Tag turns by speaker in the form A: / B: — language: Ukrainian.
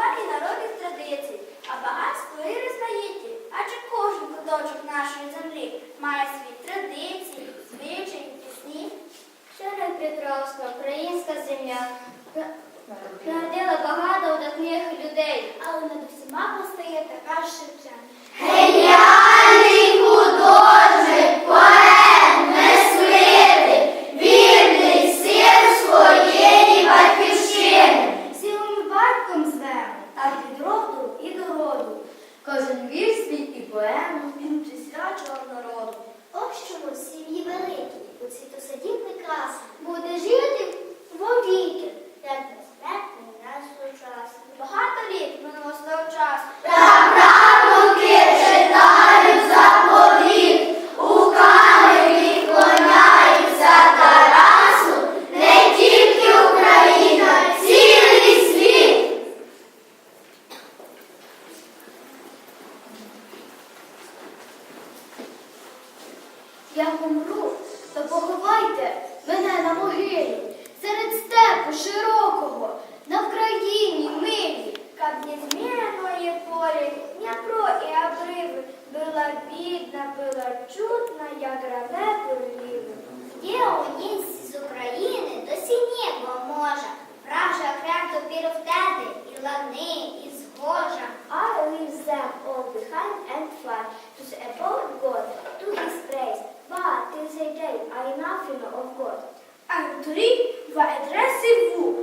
A: і народних традицій, а багатство і різноманіття. Адже кожен куточок нашої землі має свої традиції, звичаї, пісні.
B: Шире Петровська, українська земля народила багато таких
C: людей,
A: але над усіма постає така ж. Я помру, то поховайте мене на могилі, серед степу широкого, на Вкраїні милі. Как незмеренное поле, Дніпро і обриви, Была видна, была чутна, як граве бурливи.
D: Є у німці з України досі небо може, вража окрем допіру втеди, і лани, і згожа.
A: I leave them all behind and I nothing of God. Андрій в адреси ву,